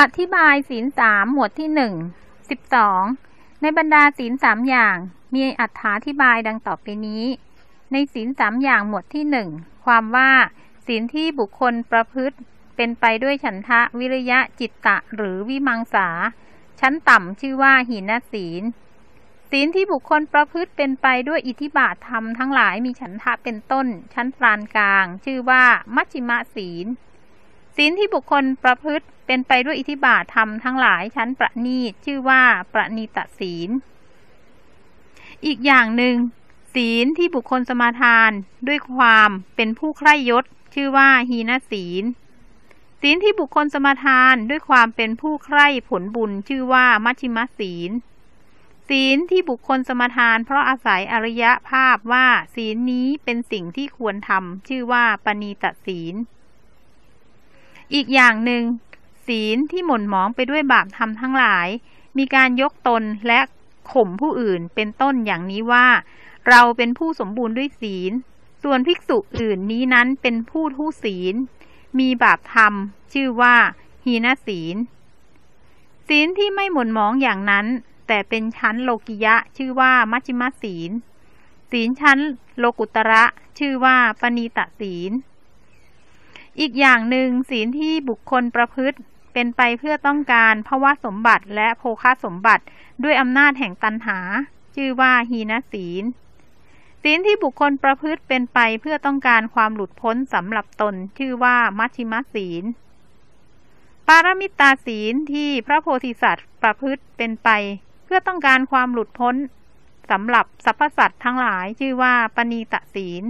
อธิบายศีลสามหมวดที่หนึ่งสิบสองในบรรดาศีลสามอย่างมีอัธิบายดังต่อไปนี้ ในศีลสามอย่างหมวดที่หนึ่งความว่าศีลที่บุคคลประพฤติเป็นไปด้วยฉันทะวิริยะจิตตะหรือวิมังสา ชั้นต่ำชื่อว่าหินศีล ศีลที่บุคคลประพฤติเป็นไปด้วยอิทธิบาทธรรมทั้งหลายมีฉันทะเป็นต้น ชั้นปานกลาง ชื่อว่ามัชชิมะศีล ศีลที่บุคคลประพฤติ เป็นไปด้วยอิทธิบาทธรรมทั้งหลายชั้นประณีตชื่อว่าประณีตศีล อีกอย่างหนึ่ง ศีลที่บุคคลสมาทานด้วยความเป็นผู้ใคร่ยศ ชื่อว่าหีนศีล ศีลที่บุคคลสมาทานด้วยความเป็นผู้ใคร่ผลบุญชื่อว่ามัชชิมศีล ศีลที่บุคคลสมาทาน เพราะอาศัยอริยภาพว่าศีลนี้เป็นสิ่งที่ควรทำชื่อว่าปณีตศีล อีกอย่างหนึ่ง ศีลที่หม่นหมองไปด้วยบาปธรรมทั้งหลาย มีการยกตนและข่มผู้อื่นเป็นต้นอย่างนี้ว่า เราเป็นผู้สมบูรณ์ด้วยศีล ส่วนภิกษุอื่นนี้นั้นเป็นผู้ทุศีล มีบาปธรรม ชื่อว่าหีนศีล ศีลที่ไม่หม่นหมองอย่างนั้น แต่เป็นชั้นโลกิยะชื่อว่ามัชฌิมศีล ศีลชั้นโลกุตระ ชื่อว่าปณีตศีลอีกอย่างหนึ่งศีลที่บุคคลประพฤติ เป็นไปเพื่อต้องการภาวะสมบัติและโภคาสมบัติด้วยอำนาจแห่งตันหา ชื่อว่าหีนศีล ศีลที่บุคคลประพฤติเป็นไปเพื่อต้องการความหลุดพ้นสำหรับตน ชื่อว่ามัชชิมศีล ปารมิตาศีลที่พระโพธิสัตว์ประพฤติเป็นไป เพื่อต้องการความหลุดพ้นสำหรับสรรพสัตว์ทั้งหลายชื่อว่าปณีตศีล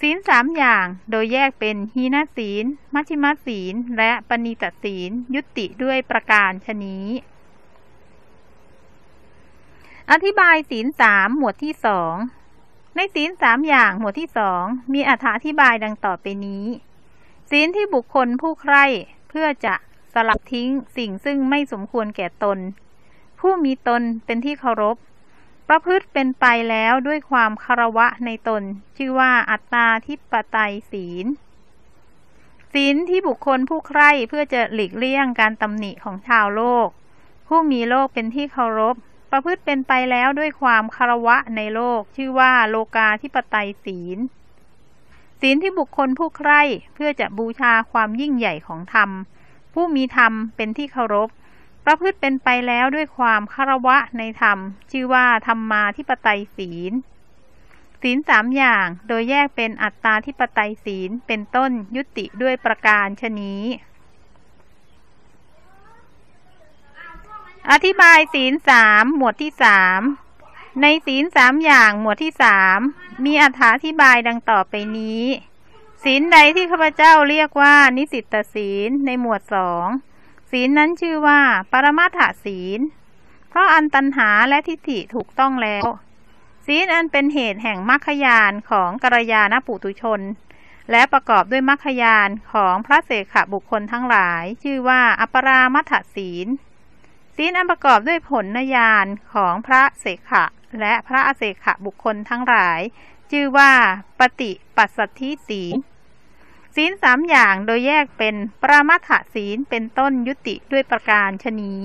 ศีลสามอย่าง โดยแยกเป็นหีนาศีล มัชฌิมศีล และปณีตศีล ยุติด้วยประการชนี้ อธิบายศีลสามหมวดที่สอง ในศีลสามอย่างหมวดที่สองมีอธิบายดังต่อไปนี้ ศีลที่บุคคลผู้ใคร่เพื่อจะสลับทิ้งสิ่งซึ่งไม่สมควรแก่ตน ผู้มีตนเป็นที่เคารพ ประพฤติเป็นไปแล้วด้วยความคารวะในตน ชื่อว่าอัตตาทิปไตยศีล ศีลที่บุคคลผู้ใคร่เพื่อจะหลีกเลี่ยงการตำหนิของชาวโลก ผู้มีโลกเป็นที่เคารพ ประพฤติเป็นไปแล้วด้วยความคารวะในโลก ชื่อว่าโลกาทิปไตยศีล ศีลที่บุคคลผู้ใคร่เพื่อจะบูชาความยิ่งใหญ่ของธรรม ผู้มีธรรมเป็นที่เคารพ ประพฤติเป็นไปแล้วด้วยความคารวะในธรรม ชื่อว่าธรรมมาทิปไตยศีล ศีลสามอย่างโดยแยกเป็นอัตตาทิปไตยศีลเป็นต้นยุติด้วยประการชนี้อธิบายศีลสามหมวดที่สามในศีลสามอย่างหมวดที่สามมีอธิบายดังต่อไปนี้ ศีลใดที่ข้าพเจ้าเรียกว่านิสิตศีลในหมวดสอง ศีลนั้นชื่อว่า ปรมาถศีล เพราะอันตันหาและทิฏฐิถูกต้องแล้ว ศีลอันเป็นเหตุแห่งมรรคยานของกัลยาณปุตุชน และประกอบด้วยมรรคยานของพระเสขบุคคลทั้งหลาย ชื่อว่าอปรามัถศีล ศีลอันประกอบด้วยผลนยานของพระเสขะและพระอเสขบุคคลทั้งหลาย ชื่อว่า ปฏิปัสสัทธิศีล ศีลสามอย่างโดยแยกเป็นปรามัถศีลเป็นต้นยุติด้วยประการชนี้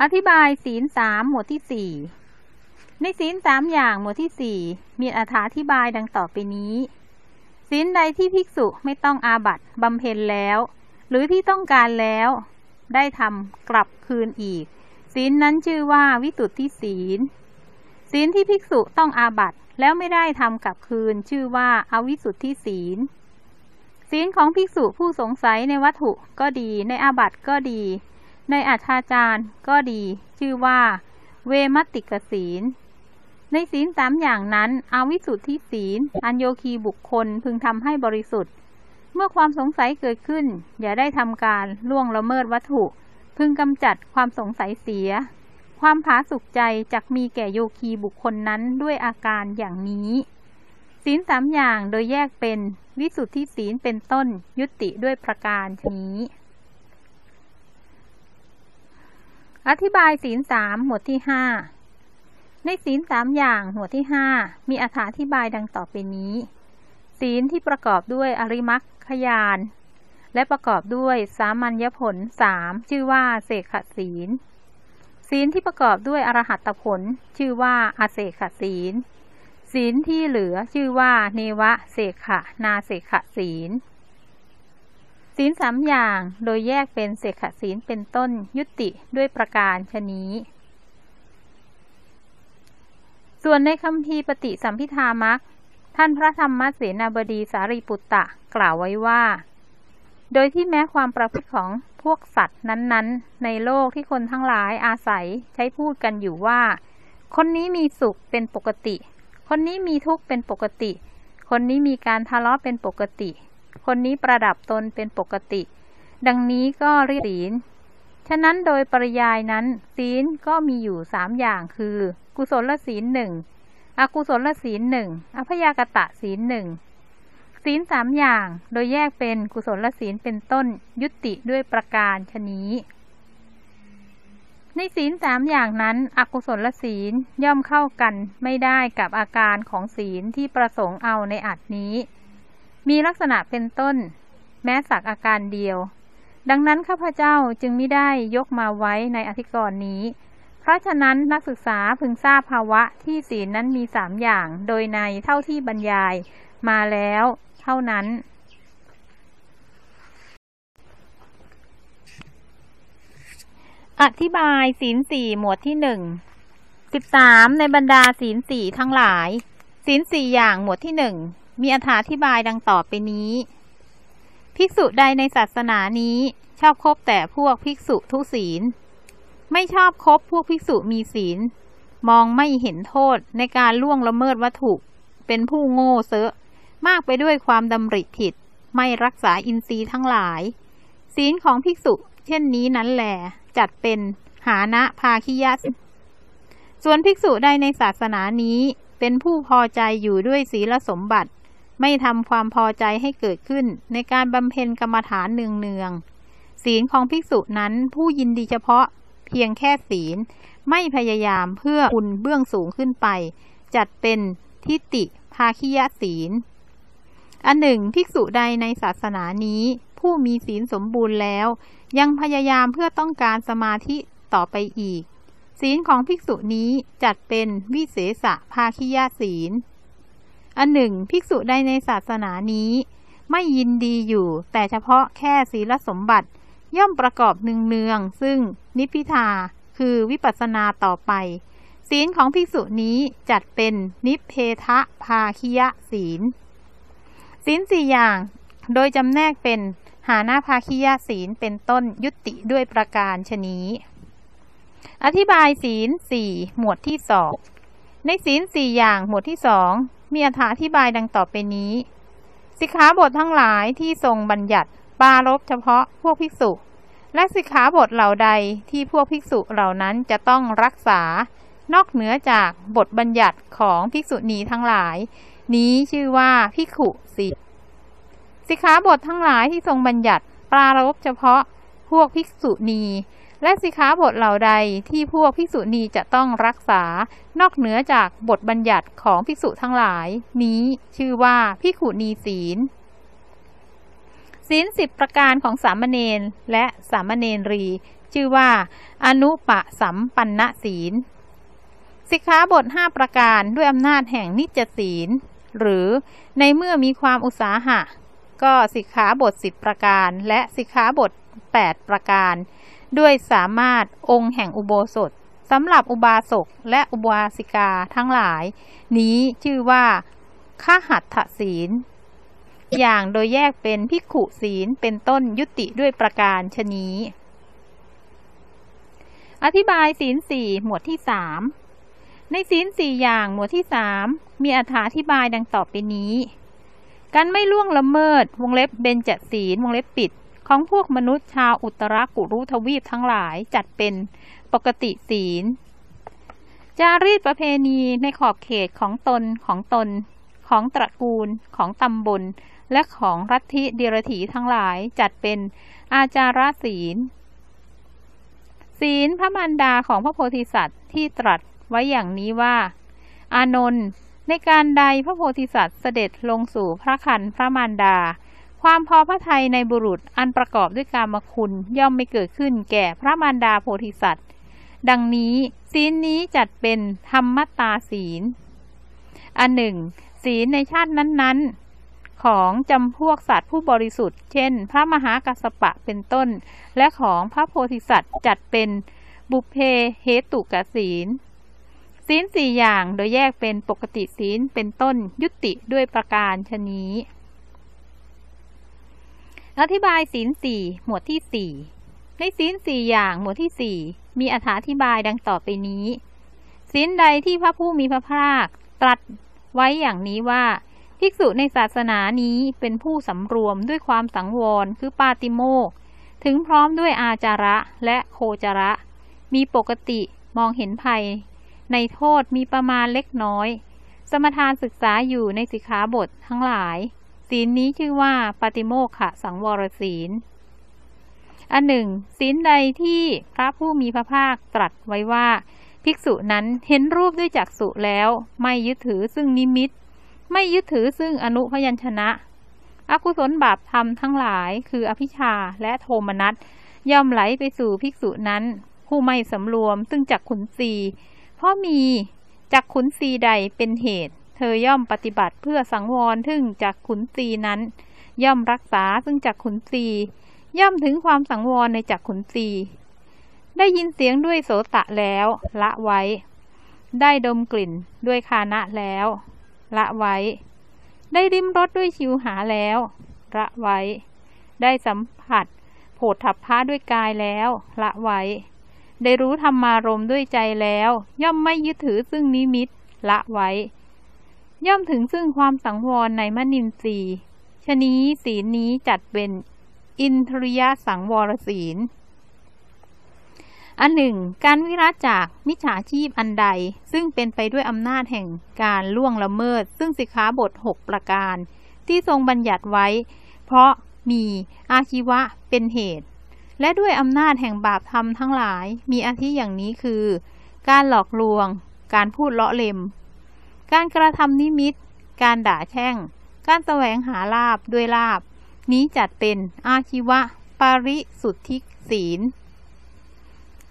อธิบายศีลสามหมวดที่สี่ในศีลสามอย่างหมวดที่สี่มีอธิบายดังต่อไปนี้ศีลใดที่ภิกษุไม่ต้องอาบัตบำเพ็ญแล้ว หรือที่ต้องการแล้ว ได้ทำกลับคืนอีกศีลนั้นชื่อว่าวิสุทธิศีลศีลที่ภิกษุต้องอาบัต แล้วไม่ได้ทำกับคืนชื่อว่าอาวิสุทธิศีล ศีลของภิกษุผู้สงสัยในวัตถุก็ดี ในอาบัติก็ดี ในอาชาจารก็ดี ชื่อว่า เวมติกศีล ในศีลสามอย่างนั้นอาวิสุทธิศีล อัญโยคีบุคคลพึงทำให้บริสุทธิ์ เมื่อความสงสัยเกิดขึ้น อย่าได้ทำการล่วงละเมิดวัตถุ พึงกำจัดความสงสัยเสีย ความผาสุกใจจักมีแก่โยคีบุคคลนั้นด้วยอาการอย่างนี้ศีลสามอย่างโดยแยกเป็นวิสุทธิศีลเป็นต้นยุติด้วยประการนี้ อธิบายศีลสามหมวดที่ห้าในศีลสามอย่างหมวดที่ห้ามีอธิบายดังต่อไปนี้ ศีลที่ประกอบด้วยอริมักขยาน และประกอบด้วยสามัญญผลสามชื่อว่าเสกขศีล ศีลที่ประกอบด้วยอรหัตผล ชื่อว่าอาเสขศีล ศีลที่เหลือชื่อว่าเนวะเสกขนาเสกขศีล ศีลสามอย่างโดยแยกเป็นเสกขศีลเป็นต้นยุติด้วยประการชนี้ ส่วนในคำพีปฏิสัมพิธามักท่านพระธรรมเสนาบดีสารีปุตตะกล่าวไว้ว่า โดยที่แม้ความประพฤติของ พวกสัตว์นั้นๆ ในโลกที่คนทั้งหลายอาศัยใช้พูดกันอยู่ว่า คนนี้มีสุขเป็นปกติ คนนี้มีทุกข์เป็นปกติ คนนี้มีการทะเลาะเป็นปกติ คนนี้ประดับตนเป็นปกติ ดังนี้ก็เรียกศีล ฉะนั้นโดยปริยายนั้น ศีลก็มีอยู่สามอย่างคือ กุศลศีลหนึ่งอกุศลศีลหนึ่งอภยากตะศีลหนึ่ง ศีลสามอย่างโดยแยกเป็นกุศลศีลเป็นต้นยุติด้วยประการชนี้ ในศีลสามอย่างนั้น อกุศลศีลย่อมเข้ากันไม่ได้กับอาการของศีลที่ประสงค์เอาในอัดนี้ มีลักษณะเป็นต้น แม้สักอาการเดียว ดังนั้นข้าพเจ้าจึงไม่ได้ยกมาไว้ในอธิกรณ์นี้ เพราะฉะนั้นนักศึกษาพึงทราบภาวะที่ศีลนั้นมีสามอย่าง โดยในเท่าที่บรรยายมาแล้ว เท่านั้น อธิบายศีลสี่หมวดที่หนึ่งสิบสามในบรรดาศีลสี่ทั้งหลายศีลสี่อย่างหมวดที่หนึ่งมีอธิบายดังต่อไปนี้ ภิกษุใดในศาสนานี้ชอบคบแต่พวกภิกษุทุศีล ไม่ชอบคบพวกภิกษุมีศีล มองไม่เห็นโทษในการล่วงละเมิดวัตถุ เป็นผู้โง่เซอะ มากไปด้วยความดำริผิด ไม่รักษาอินทรีย์ทั้งหลาย ศีลของภิกษุเช่นนี้นั้นแหลจัดเป็นหานะภาคิยะส่วนภิกษุใดในศาสนานี้เป็นผู้พอใจอยู่ด้วยศีลสมบัติ ไม่ทำความพอใจให้เกิดขึ้นในการบำเพ็ญกรรมฐานเนืองๆศีลของภิกษุนั้นผู้ยินดีเฉพาะเพียงแค่ศีล ไม่พยายามเพื่ออุ่นเบื้องสูงขึ้นไป จัดเป็นทิฏฐิภาคิยะศีล อันหนึ่งภิกษุใดในศาสนานี้ ผู้มีศีลสมบูรณ์แล้ว ยังพยายามเพื่อต้องการสมาธิต่อไปอีก ศีลของภิกษุนี้จัดเป็นวิเศษภาคิยาศีล อันหนึ่งภิกษุใดในศาสนานี้ ไม่ยินดีอยู่ แต่เฉพาะแค่ศีลสมบัติ ย่อมประกอบเนืองๆซึ่งนิพิทาคือวิปัสนาต่อไป ศีลของภิกษุนี้จัดเป็นนิเพทะภาคิยะศีล ศีลสี่อย่าง โดยจำแนกเป็นหาหน้าภาคิยะศีลเป็นต้นยุติด้วยประการชนี้ อธิบายศีลสี่หมวดที่สองในศีลสี่อย่างหมวดที่สองมีอธิบายดังต่อไปนี้ สิกขาบททั้งหลายที่ทรงบัญญัติปารบเฉพาะพวกภิกษุ และสิกขาบทเหล่าใดที่พวกภิกษุเหล่านั้นจะต้องรักษา นอกเหนือจากบทบัญญัติของภิกษุณีทั้งหลาย นี้ชื่อว่าภิกขุสิสิกขาบททั้งหลายที่ทรงบัญญัติปรารบเฉพาะพวกภิกษุณี และสิกขาบทเหล่าใดที่พวกภิกษุณีจะต้องรักษานอกเหนือจากบทบัญญัติของภิกษุทั้งหลาย นี้ชื่อว่าภิกขุณีศีลศีลสิบประการของสามเณรและสามเณรี ชื่อว่า อนุปะสัมปันนศีลสิกขาบทห้าประการด้วยอำนาจแห่งนิจศีล หรือในเมื่อมีความอุตสาหะ ก็สิกขาบทสิบประการ และสิกขาบทแปดประการ ด้วยสามารถองค์แห่งอุโบสถสำหรับอุบาสกและอุบาสิกาทั้งหลาย นี้ชื่อว่าข้าหัตถศีล อย่างโดยแยกเป็นพิกขุศีลเป็นต้นยุติด้วยประการชนี้ อธิบายศีลสี่หมวดที่สาม ในศีลสี่อย่างหมวดที่สามมีอธิบายดังต่อไปนี้ การไม่ล่วงละเมิด วงเล็บเบญจศีลวงเล็บปิด ของพวกมนุษย์ชาวอุตรากุรุทวีปทั้งหลายจัดเป็นปกติศีล จารีตประเพณีในขอบเขตของตนของตน ของตระกูล ของตำบล และของรัฐิเดียรถีทั้งหลายจัดเป็นอาจาราศีล ศีลพระมารดาของพระโพธิสัตว์ที่ตรัส ไว้อย่างนี้ว่า อานนท์ในการใดพระโพธิสัตว์เสด็จลงสู่พระคันพระมารดา ความพอพระทัยในบุรุษอันประกอบด้วยกามคุณย่อมไม่เกิดขึ้นแก่พระมารดาโพธิสัตว์ ดังนี้ศีลนี้จัดเป็นธรรมตาศีล อันหนึ่ง ศีลในชาตินั้นๆ ของจำพวกสัตว์ผู้บริสุทธิ์ เช่น พระมหากัสสปะเป็นต้น และของพระโพธิสัตว์จัดเป็นบุพเพเหตุกศีล ศีลสี่อย่างโดยแยกเป็นปกติศีลเป็นต้นยุติด้วยประการชนี้ อธิบายศีลสี่หมวดที่สี่ในศีลสี่อย่างหมวดที่สี่มีอธิบายดังต่อไปนี้ศีลใดที่พระผู้มีพระภาคตรัสไว้อย่างนี้ว่า ภิกษุในศาสนานี้เป็นผู้สำรวมด้วยความสังวรคือปาติโมกถึงพร้อมด้วยอาจาระและโคจาระ มีปกติมองเห็นภัย ในโทษมีประมาณเล็กน้อย สมทานศึกษาอยู่ในสิกขาบททั้งหลาย ศีลนี้ชื่อว่าปาติโมกขะสังวรศีล อันหนึ่งศีลใดที่พระผู้มีพระภาคตรัสไว้ว่า ภิกษุนั้นเห็นรูปด้วยจักษุแล้ว ไม่ยึดถือซึ่งนิมิต ไม่ยึดถือซึ่งอนุพยัญชนะ อกุศลบาปธรรมทั้งหลาย คืออภิชาและโทมนัสย่อมไหลไปสู่ภิกษุนั้น ผู้ไม่สำรวมซึ่งจักขุนสี เพราะมีจักขุนสีใดเป็นเหตุ เธอย่อมปฏิบัติเพื่อสังวรทึ่งจักขุนสีนั้น ย่อมรักษาซึ่งจักขุนสีย่อมถึงความสังวรในจักขุนสีได้ยินเสียงด้วยโสตะแล้วละไว้ ได้ดมกลิ่นด้วยคานะแล้ว ละไว้ ได้ริมรสด้วยชิวหาแล้วละไว้ ได้สัมผัสโผฏฐัพพะด้วยกายแล้วละไว้ ได้รู้ธรรมารมด้วยใจแล้ว ย่อมไม่ยึดถือซึ่งนิมิตละไว้ ย่อมถึงซึ่งความสังวรในมนินทรีย์ชนี้ศีลนี้จัดเป็นอินทริยสังวรศีล อันหนึ่ง การวิรัตจากมิจฉาชีพอันใด ซึ่งเป็นไปด้วยอำนาจแห่งการล่วงละเมิด ซึ่งสิกขาบท 6 ประการ ที่ทรงบัญญัติไว้ เพราะมีอาชีวะเป็นเหตุ และด้วยอำนาจแห่งบาปธรรมทั้งหลาย มีอาทิอย่างนี้คือ การหลอกลวง การพูดเลาะเล็ม การกระทำนิมิต การด่าแช่ง การแสวงหาลาบด้วยลาบ นี้จัดเป็นอาชีวะ ปาริสุทธิศีล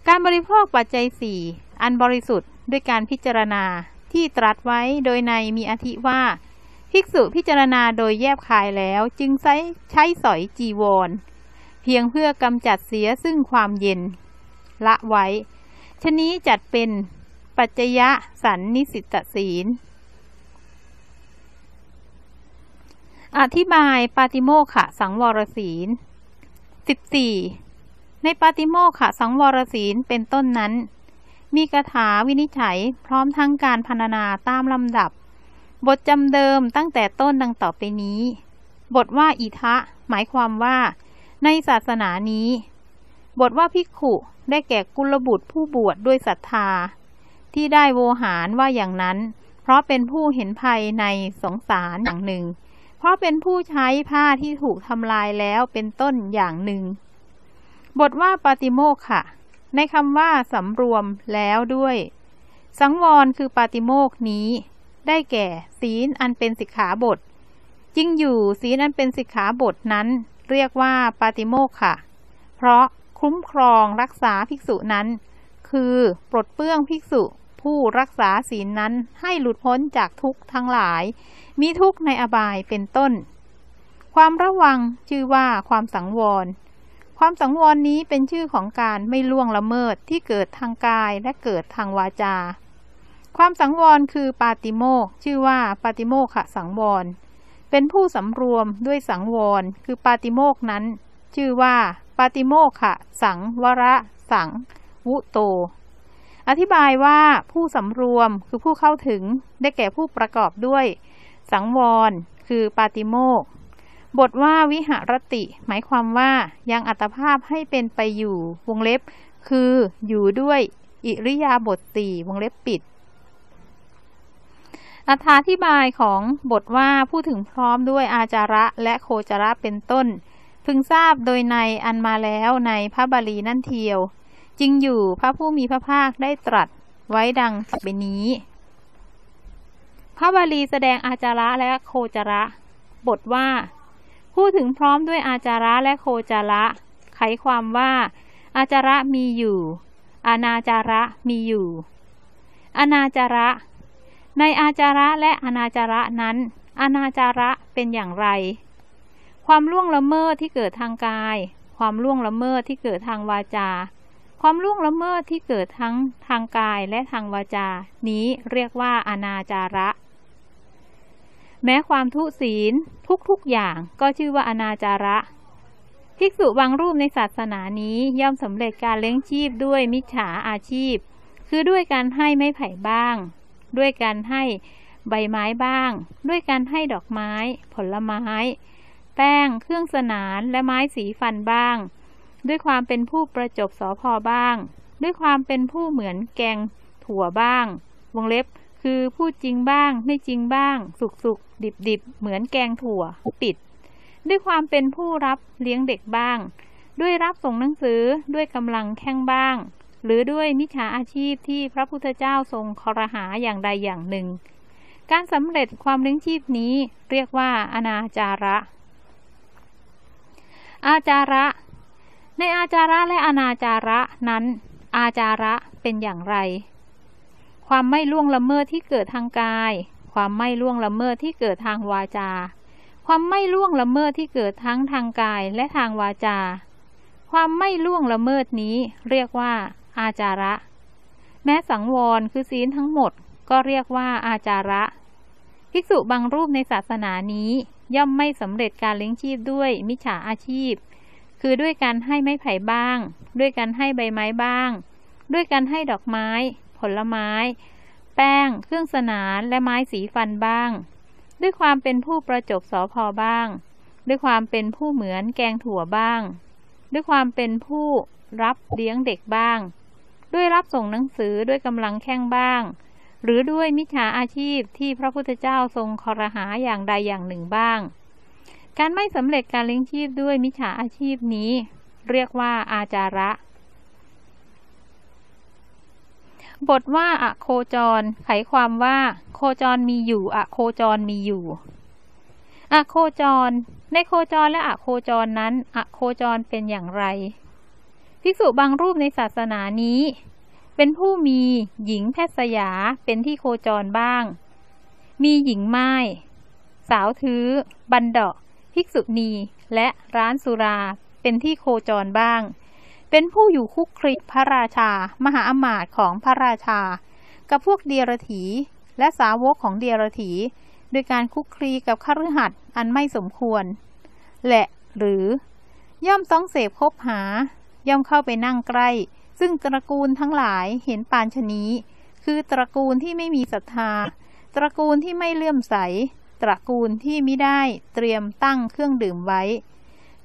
การบริโภคปัจจัยสี่อันบริสุทธิ์ด้วยการพิจารณาที่ตรัสไว้โดยในมีอธิว่า ภิกษุพิจารณาโดยแยบคายแล้วจึงใช้ใช้สอยจีวร เพียงเพื่อกำจัดเสียซึ่งความเย็น ละไว้ ชนี้จัดเป็นปัจจยะสันนิสิตศีล อธิบายปาติโมขะสังวรศีล 14. ในปาติโมขะสังวรศีลเป็นต้นนั้น มีคาถาวินิจฉัยพร้อมทั้งการพรรณนาตามลำดับ บทจำเดิมตั้งแต่ต้นดังต่อไปนี้ บทว่าอิทะ หมายความว่า ในศาสนานี้ บทว่าภิกขุได้แก่กุลบุตรผู้บวชดด้วยศรัทธา ที่ได้โวหารว่าอย่างนั้น เพราะเป็นผู้เห็นภัยในสงสารอย่างหนึ่ง เพราะเป็นผู้ใช้ผ้าที่ถูกทำลายแล้วเป็นต้นอย่างหนึ่ง บทว่าปาติโมกค่ะ ในคำว่าสำรวมแล้วด้วย สังวรคือปาติโมกนี้ ได้แก่ศีลอันเป็นสิกขาบทจริงอยู่ศีลอันเป็นสิกขาบทนั้น เรียกว่าปาติโมกค่ะ เพราะคุ้มครองรักษาภิกษุนั้น คือปลดเปื้องภิกษุผู้รักษาศีลนั้นให้หลุดพ้นจากทุกข์ทั้งหลาย มีทุกข์ในอบายเป็นต้น ความระวังชื่อว่าความสังวร ความสังวรนี้เป็นชื่อของการไม่ล่วงละเมิดที่เกิดทางกายและเกิดทางวาจา ความสังวรคือปาติโมกชื่อว่าปาติโมขะสังวร เป็นผู้สำรวมด้วยสังวร คือปาติโมกนั้น ชื่อว่าปาติโมกขะสังวระสัง วุโต อธิบายว่าผู้สำรวมคือผู้เข้าถึงได้แก่ผู้ประกอบด้วย สังวร คือปาติโมก บทว่าวิหารติ หมายความว่ายังอัตภาพให้เป็นไปอยู่วงเล็บ คืออยู่ด้วย อิริยาบถสี่วงเล็บปิด อธิบายของบทว่าผู้ถึงพร้อมด้วยอาจาระและโคจาระเป็นต้น พึงทราบโดยในอันมาแล้วในพระบาลีนั่นเทียวจริงอยู่พระผู้มีพระภาคได้ตรัสไว้ดังต่อไปนี้ พระบาลีแสดงอาจาระและโคจาระ บทว่า พูดถึงพร้อมด้วยอาจาระและโคจาระ ไขความว่า อาจาระมีอยู่ อนาจาระมีอยู่ อนาจาระ ในอาจาระและอนาจาระนั้น อนาจาระเป็นอย่างไร ความล่วงละเมิดที่เกิดทางกาย ความล่วงละเมิดที่เกิดทางวาจา ความล่วงละเมิดที่เกิดทั้งทางกายและทางวาจา นี้เรียกว่าอนาจาระ แม้ความทุศีลทุกๆอย่างก็ชื่อว่าอนาจาระภิกษุบางรูปในศาสนานี้ย่อมสำเร็จการเลี้ยงชีพด้วยมิจฉาอาชีพ คือด้วยการให้ไม้ไผ่บ้าง ด้วยการให้ใบไม้บ้าง ด้วยการให้ดอกไม้ ผลไม้ แป้ง เครื่องสนานและไม้สีฟันบ้าง ด้วยความเป็นผู้ประจบสอพอบ้าง ด้วยความเป็นผู้เหมือนแกงถั่วบ้าง วงเล็บคือพูดจริงบ้าง ไม่จริงบ้าง สุกสุกดิบดิบเหมือนแกงถั่วปิด ด้วยความเป็นผู้รับเลี้ยงเด็กบ้าง ด้วยรับส่งหนังสือด้วยกำลังแข่งบ้าง หรือด้วยมิจฉาอาชีพที่พระพุทธเจ้าทรงคอรหาอย่างใดอย่างหนึ่ง การสำเร็จความเลี้ยงชีพนี้เรียกว่าอนาจาระ อาจาระ ในอาจาระและอนาจาระนั้น อาจาระเป็นอย่างไร ความไม่ล่วงละเมิดที่เกิดทางกาย ความไม่ล่วงละเมิดที่เกิดทางวาจา ความไม่ล่วงละเมิดที่เกิดทั้งทางกายและทางวาจา ความไม่ล่วงละเมิดนี้เรียกว่า อาจาระ แม้สังวรคือศีลทั้งหมดก็เรียกว่าอาจาระ ภิกษุบางรูปในศาสนานี้ย่อมไม่สำเร็จการเลี้ยงชีพด้วยมิจฉาอาชีพ คือด้วยการให้ไม้ไผ่บ้าง ด้วยการให้ใบไม้บ้าง ด้วยการให้ดอกไม้ ผลไม้ แป้ง เครื่องสนานและไม้สีฟันบ้าง ด้วยความเป็นผู้ประจบสอพอบ้าง ด้วยความเป็นผู้เหมือนแกงถั่วบ้าง ด้วยความเป็นผู้รับเลี้ยงเด็กบ้าง ด้วยรับส่งหนังสือด้วยกำลังแข่งบ้าง หรือด้วยมิจฉาอาชีพที่พระพุทธเจ้าทรงคอรหาอย่างใดอย่างหนึ่งบ้าง การไม่สำเร็จการเลี้ยงชีพด้วยมิจฉาอาชีพนี้ เรียกว่าอาจาระ บทว่าอะโคจร ไขความว่า โคจรมีอยู่อะโคจรมีอยู่อะโคจร ในโคจรและอะโคจรนั้นอะโคจรเป็นอย่างไร ภิกษุบางรูปในศาสนานี้ เป็นผู้มีหญิงแพทย์สยาเป็นที่โคจรบ้าง มีหญิงไม้สาวถือ บันดาภิกษุณีและร้านสุราเป็นที่โคจรบ้าง เป็นผู้อยู่คุกคริพระราชา มหาอมาตย์ของพระราชา กับพวกเดียรถีและสาวกของเดียรถีโดยการคุกคลีกับขรหัสอันไม่สมควร และหรือย่อมต้องเสพคบหา ย่อมเข้าไปนั่งใกล้ ซึ่งตระกูลทั้งหลายเห็นปานชนี้ คือตระกูลที่ไม่มีศรัทธา ตระกูลที่ไม่เลื่อมใส ตระกูลที่ไม่ได้เตรียมตั้งเครื่องดื่มไว้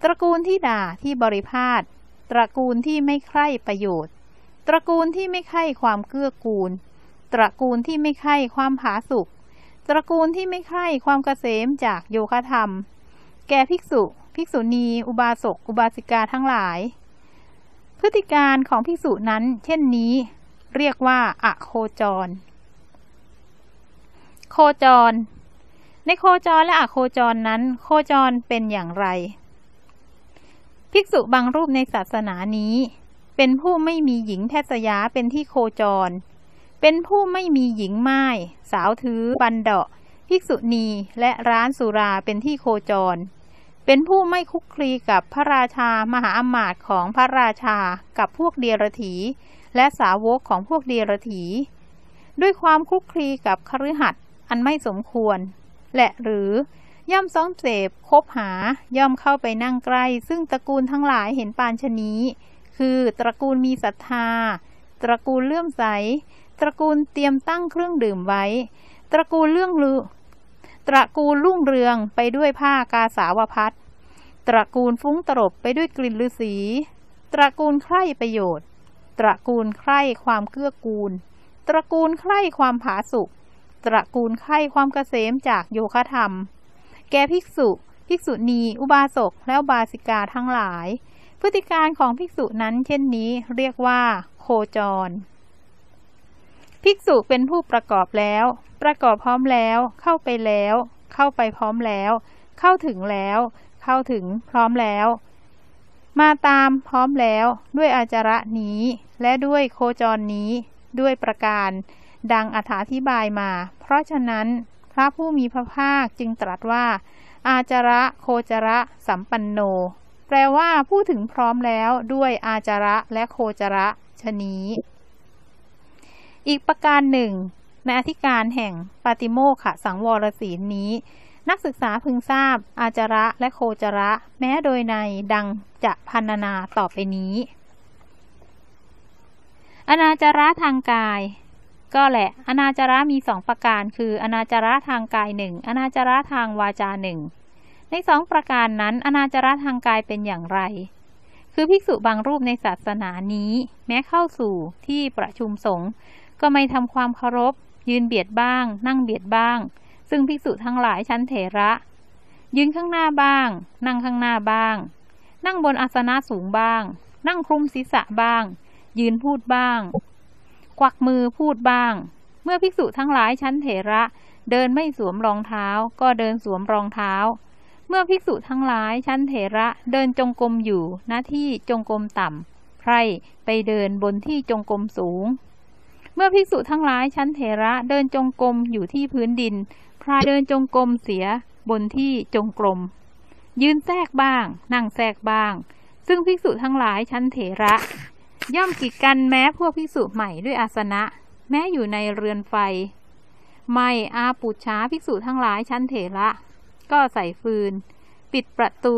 ตระกูลที่ด่าที่บริพาทตระกูลที่ไม่ใคร่ประโยชน์ ตระกูลที่ไม่ใคร่ความเกื้อกูล ตระกูลที่ไม่ใคร่ความผาสุกตระกูลที่ไม่ใคร่ความเกษมจากโยคะธรรม แก่ภิกษุ ภิกษุณี อุบาสก อุบาสิกาทั้งหลาย พฤติการของภิกษุนั้น เช่นนี้ เรียกว่าอะโคจร โคจร ในโคจรและอะโคจรนั้น โคจรเป็นอย่างไร ภิกษุบางรูปในศาสนานี้ เป็นผู้ไม่มีหญิงแทศยาเป็นที่โคจร เป็นผู้ไม่มีหญิงไม้สาวถือบันเดาะ ภิกษุณีและร้านสุราเป็นที่โคจร เป็นผู้ไม่คุกคลีกับพระราชามหาอมาตย์ของพระราชากับพวกเดียรถี และสาวกของพวกเดียรถี ด้วยความคุกคลีกับคฤหัสถ์อันไม่สมควร และหรือย่อมซ้องเสพคบหาย่อมเข้าไปนั่งใกล้ ซึ่งตระกูลทั้งหลายเห็นปานชนี้ คือตระกูลมีศรัทธา ตระกูลเลื่อมใส ตระกูลเตรียมตั้งเครื่องดื่มไว้ ตระกูลเรื่องลือ ตระกูลรุ่งเรืองไปด้วยผ้ากาสาวพัดตระกูลฟุ้งตรบไปด้วยกลิ่นฤาษีตระกูลใคร่ประโยชน์ ตระกูลใคร่ความเกื้อกูล ตระกูลใคร่ความผาสุกตระกูลใคร่ความเกษมจากโยคะธรรม แก่ภิกษุ ภิกษุณี อุบาสก และบาสิกาทั้งหลาย พฤติการของภิกษุนั้นเช่นนี้เรียกว่า โคจร ภิกษุเป็นผู้ประกอบแล้ว ประกอบพร้อมแล้ว เข้าไปแล้ว เข้าไปพร้อมแล้ว เข้าถึงแล้ว เข้าถึงพร้อมแล้ว มาตามพร้อมแล้วด้วยอาจาระนี้ และด้วยโคจรนี้ ด้วยประการ ดังอธิบายมา เพราะฉะนั้นพระผู้มีพระภาคจึงตรัสว่า อาจาระโคจระสัมปันโน แปลว่าผู้ถึงพร้อมแล้วด้วยอาจาระและโคจระชนี้ อีกประการหนึ่ง ในอธิการแห่งปาติโมขสังวรศีลนี้ นักศึกษาพึงทราบ อาจระและโคจระ แม้โดยในดังจะพันนาต่อไปนี้ อนาจาระทางกาย ก็แหละ อนาจาระมีสองประการ คือ อนาจาระทางกายหนึ่งอนาจาระทางวาจาหนึ่งในสองประการนั้นอนาจาระทางกายเป็นอย่างไร คือภิกษุบางรูปในศาสนานี้ แม้เข้าสู่ที่ประชุมสงฆ์ก็ไม่ทำความเคารพ ยืนเบียดบ้าง นั่งเบียดบ้าง ซึ่งภิกษุทั้งหลายชั้นเถระ ยืนข้างหน้าบ้าง นั่งข้างหน้าบ้าง นั่งบนอาสนะสูงบ้าง นั่งคลุมศีรษะบ้าง ยืนพูดบ้างกวักมือพูดบ้าง เมื่อภิกษุทั้งหลายชั้นเถระ เดินไม่สวมรองเท้า ก็เดินสวมรองเท้า เมื่อภิกษุทั้งหลายชั้นเถระเดินจงกรมอยู่หน้าที่จงกรมต่ำไพรไปเดินบนที่จงกรมสูง เมื่อภิกษุทั้งหลายชั้นเถระเดินจงกรมอยู่ที่พื้นดิน พรายเดินจงกรมเสียบนที่จงกรม ยืนแทรกบ้าง นั่งแทรกบ้าง ซึ่งภิกษุทั้งหลายชั้นเถระ ย่อมกีดกันแม้พวกภิกษุใหม่ด้วยอาสนะ แม้อยู่ในเรือนไฟ ไม่อาปุชาภิกษุทั้งหลายชั้นเถระ ก็ใส่ฟืน ปิดประตู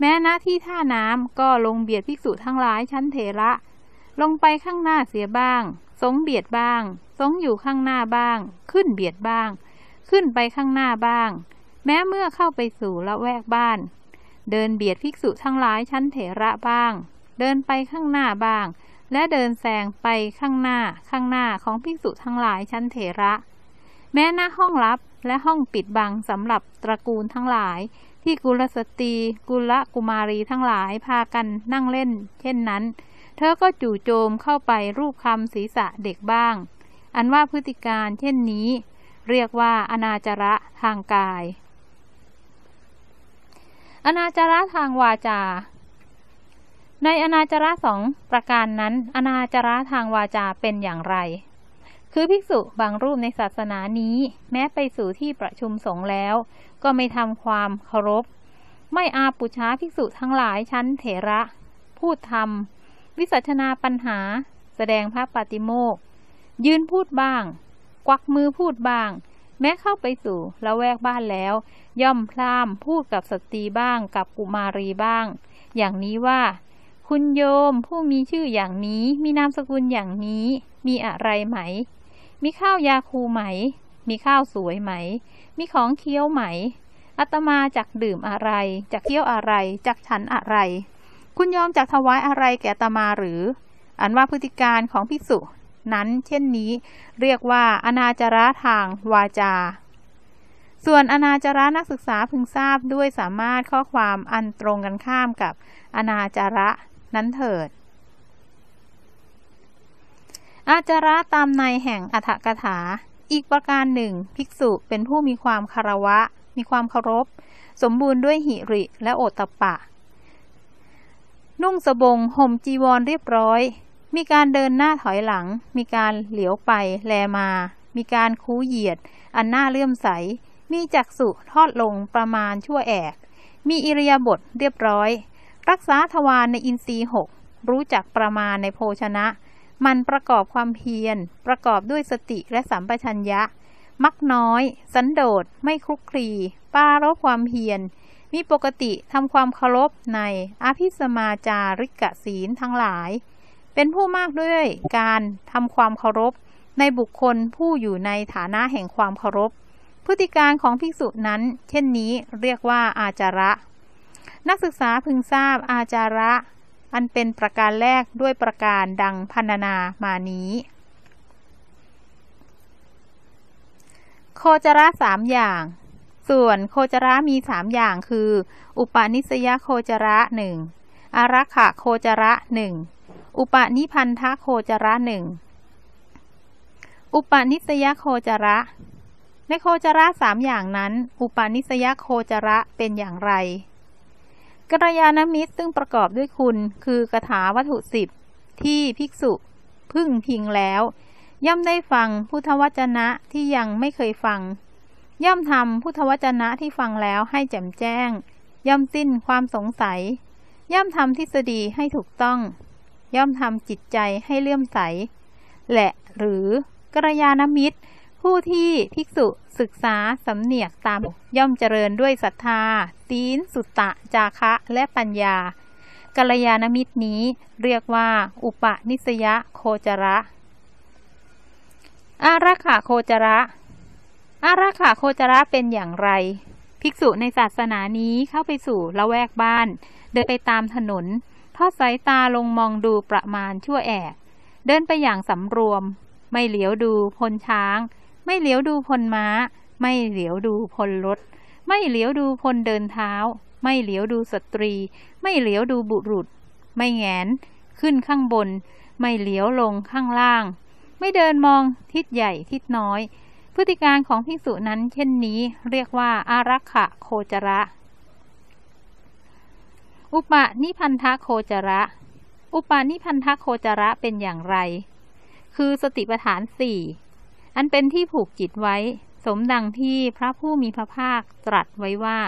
แม้หน้าที่ท่าน้ำก็ลงเบียดภิกษุทั้งหลายชั้นเถระ ลงไปข้างหน้าเสียบ้าง สงเบียดบ้าง สงอยู่ข้างหน้าบ้าง ขึ้นเบียดบ้าง ขึ้นไปข้างหน้าบ้าง แม้เมื่อเข้าไปสู่ละแวกบ้าน เดินเบียดภิกษุทั้งหลายชั้นเถระบ้าง เดินไปข้างหน้าบ้าง และเดินแซงไปข้างหน้าข้างหน้าของภิกษุทั้งหลายชั้นเถระ แม้หน้าห้องลับและห้องปิดบังสำหรับตระกูลทั้งหลาย ที่กุลสตรี กุลกุมารีทั้งหลายพากันนั่งเล่น เช่นนั้น เธอก็จู่โจมเข้าไปรูปคำศีรษะเด็กบ้าง อันว่าพฤติการเช่นนี้ เรียกว่าอนาจระทางกาย อนาจระทางวาจา ในอนาจระสองประการนั้น อนาจระทางวาจาเป็นอย่างไร คือภิกษุบางรูปในศาสนานี้ แม้ไปสู่ที่ประชุมสงฆ์แล้ว ก็ไม่ทำความเคารพ ไม่อาปุชาภิกษุทั้งหลายชั้นเถระ พูดธรรม วิสัชนาปัญหา แสดงพระปฏิโมกยืนพูดบ้าง กวักมือพูดบ้าง แม้เข้าไปสู่ละแวกบ้านแล้ว ย่อมพรามพูดกับสตรีบ้างกับกุมารีบ้าง อย่างนี้ว่า คุณโยมผู้มีชื่ออย่างนี้มีนามสกุลอย่างนี้ มีอะไรไหม มีข้าวยาคูไหม มีข้าวสวยไหม มีของเคี้ยวไหมอาตมาจากดื่มอะไรจากเคี้ยวอะไรจากฉันอะไร คุณยอมจากถวายอะไรแก่ตมาหรือ อันว่าพฤติการของภิกษุนั้นเช่นนี้เรียกว่าอนาจาระทางวาจา ส่วนอนาจาระนักศึกษาพึงทราบด้วยสามารถข้อความอันตรงกันข้ามกับอนาจาระนั้นเถิด อาจาระตามในแห่งอัฏฐกถา อีกประการหนึ่ง ภิกษุเป็นผู้มีความคารวะ มีความเคารพ สมบูรณ์ด้วยหิริและโอตตะปะ นุ่งสบงห่มจีวรเรียบร้อย มีการเดินหน้าถอยหลัง มีการเหลียวไปแลมา มีการคูเหยียด อันหน้าเลื่อมใส มีจักสุทอดลงประมาณชั่วแอก มีอิริยาบถเรียบร้อย รักษาทวารในอินทรีหกรู้จักประมาณในโภชนะ มันประกอบความเพียร ประกอบด้วยสติและสัมปชัญญะ มักน้อย สันโดษไม่คลุกคลีปารบความเพียร มีปกติทำความเคารพในอภิสมาจาริกศีลทั้งหลาย เป็นผู้มากด้วยการทำความเคารพในบุคคลผู้อยู่ในฐานะแห่งความเคารพ พฤติการของภิกษุนั้น เช่นนี้เรียกว่าอาจาระ นักศึกษาพึงทราบอาจาระ อันเป็นประการแรกด้วยประการดังพันนามานี้โคจระสามอย่าง ส่วนโคจระมีสามอย่างคือ อุปนิสยโคจระหนึ่งอารักขะโคจระหนึ่งอุปนิพันธโคจระหนึ่งอุปนิสยโคจระ ในโคจระสามอย่างนั้น อุปนิสยโคจระเป็นอย่างไรกัลยาณมิตรซึ่งประกอบด้วยคุณคือกถาวัตถุสิบที่ภิกษุพึ่งพิงแล้ว ย่อมได้ฟังพุทธวจนะที่ยังไม่เคยฟัง ย่อมทำพุทธวจนะที่ฟังแล้วให้แจ่มแจ้ง ย่อมสิ้นความสงสัย ย่อมทำทฤษฎีให้ถูกต้อง ย่อมทำจิตใจให้เลื่อมใส และหรือกัลยาณมิตร ผู้ที่ภิกษุศึกษาสำเนียกตามย่อมเจริญด้วยศรัทธาศีลสุตตะ จาคะและปัญญากัลยาณมิตรนี้เรียกว่า อุปนิสยโคจระ อารักขาโคจระ อารักขาโคจระเป็นอย่างไร ภิกษุในศาสนานี้เข้าไปสู่ละแวกบ้าน เดินไปตามถนน ทอดสายตาลงมองดูประมาณชั่วแอกเดินไปอย่างสำรวม ไม่เหลียวดูพลช้าง ไม่เหลียวดูพลม้า ไม่เหลียวดูพลรถ ไม่เหลียวดูพลเดินเท้า ไม่เหลียวดูสตรี ไม่เหลียวดูบุรุษ ไม่แงน ขึ้นข้างบน ไม่เหลียวลงข้างล่าง ไม่เดินมองทิศใหญ่ทิศน้อย ฤติการของภิกษุนั้นเช่นนี้เรียกว่าอารักขะโคจระ อุปนิพันธโคจระ อุปนิพันธโคจระเป็นอย่างไร คือสติปัฏฐานสี่อันเป็นที่ผูกจิตไว้ สมดังที่พระผู้มีพระภาคตรัสไว้ว่า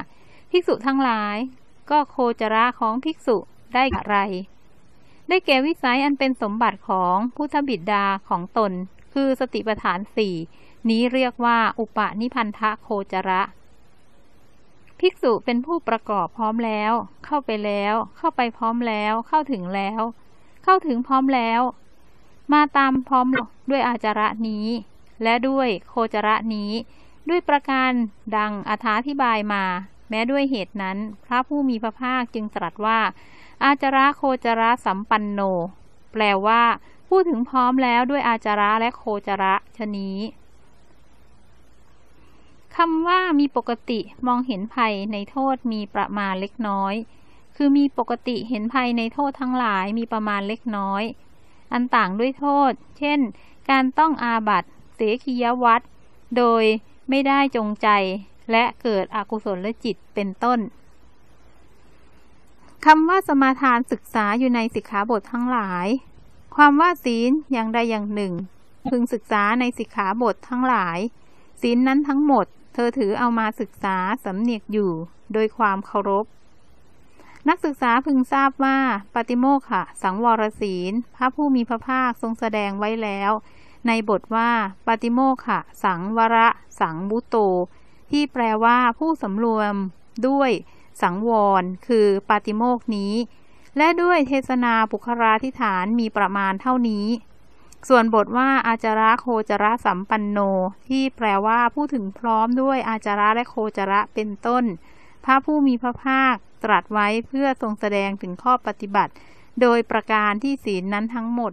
ภิกษุทั้งหลาย ก็โคจระของภิกษุได้อะไร ได้แก่วิสัยอันเป็นสมบัติของพุทธบิดาของตน คือสติปัฏฐานสี่ นี้เรียกว่า อุปนิพันธะโคจระ ภิกษุเป็นผู้ประกอบพร้อมแล้ว เข้าไปแล้ว เข้าไปพร้อมแล้ว เข้าถึงแล้ว เข้าถึงพร้อมแล้ว มาตามพร้อมด้วยอาจาระนี้ และด้วยโคจระนี้ ด้วยประการดังอธิบายมา แม้ด้วยเหตุนั้น พระผู้มีพระภาคจึงตรัสว่า อาจาระโคจระสัมปันโน แปลว่า พูดถึงพร้อมแล้วด้วยอาจาระและโคจระชนี้ คำว่ามีปกติมองเห็นภัยในโทษมีประมาณเล็กน้อย คือมีปกติเห็นภัยในโทษทั้งหลายมีประมาณเล็กน้อย อันต่างด้วยโทษ เช่น การต้องอาบัตเสขียวัตโดยไม่ได้จงใจและเกิดอกุศลลจิตเป็นต้นคำว่าสมาทานศึกษาอยู่ในสิกขาบททั้งหลาย ความว่าศีลอย่างใดอย่างหนึ่ง พึงศึกษาในสิกขาบททั้งหลาย ศีลนั้นทั้งหมด เธอถือเอามาศึกษาสำเนียกอยู่ โดยความเคารพ นักศึกษาพึงทราบว่าปฏิโมกขะสังวรศีล พระผู้มีพระภาคทรงแสดงไว้แล้ว ในบทว่าปฏิโมกขะสังวระสังบุโต ที่แปลว่าผู้สำรวมด้วยสังวร คือปาติโมกนี้ และด้วยเทศนาปุคราธิฐานมีประมาณเท่านี้ ส่วนบทว่าอาจาระโคจระสัมปันโน ที่แปลว่าผู้ถึงพร้อมด้วยอาจาระและโคจระเป็นต้น พระผู้มีพระภาคตรัสไว้เพื่อทรงแสดงถึงข้อปฏิบัติ โดยประการที่ศีลนั้นทั้งหมด